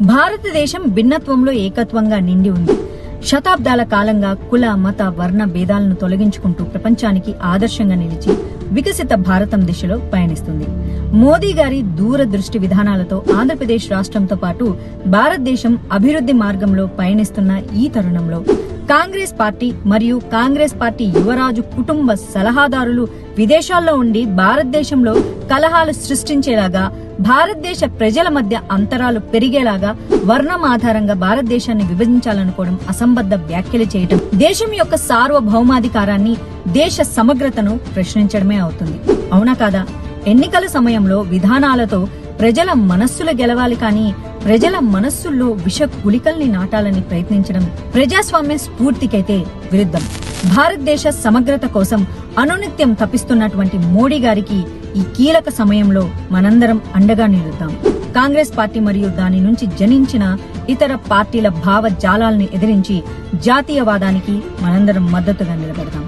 భారతదేశం భిన్నత్వంలో ఏకత్వంగా నిండి ఉంది. శతాబ్దాల కాలంగా కుల మత వర్ణ భేదాలను తొలగించుకుంటూ ప్రపంచానికి ఆదర్శంగా నిలిచి వికసిత భారతం దిశలో పయనిస్తుంది. మోదీ గారి దూరదృష్టి విధానాలతో ఆంధ్రప్రదేశ్ రాష్ట్రంతో పాటు భారతదేశం అభివృద్ధి మార్గంలో పయనిస్తున్న ఈ తరుణంలో కాంగ్రెస్ పార్టీ మరియు కాంగ్రెస్ పార్టీ యువరాజు కుటుంబ సలహాదారులు విదేశాల్లో ఉండి భారతదేశంలో కలహాలు సృష్టించేలాగా భారతదేశ ప్రజల మధ్య అంతరాలు పెరిగేలాగా వర్ణం ఆధారంగా భారతదేశాన్ని విభజించాలనుకోవడం అసంబద్ధ వ్యాఖ్యలు చేయటం. దేశం యొక్క సార్వభౌమాధికారాన్ని దేశ సమగ్రతను ప్రశ్నించడమే అవుతుంది. అవునా కాదా? ఎన్నికల సమయంలో విధానాలతో ప్రజల మనస్సులు గెలవాలి కానీ ప్రజల మనస్సుల్లో విష గుళికల్ని నాటాలని ప్రయత్నించడం ప్రజాస్వామ్య స్ఫూర్తికైతే విరుద్ధం. భారతదేశ సమగ్రత కోసం అనునిత్యం తప్పిస్తున్నటువంటి మోడీ గారికి ఈ కీలక సమయంలో మనందరం అండగా నిలుద్దాం. కాంగ్రెస్ పార్టీ మరియు దాని నుంచి జనించిన ఇతర పార్టీల భావ జాలాల్ని ఎదిరించి జాతీయవాదానికి మనందరం మద్దతుగా నిలబెడదాం.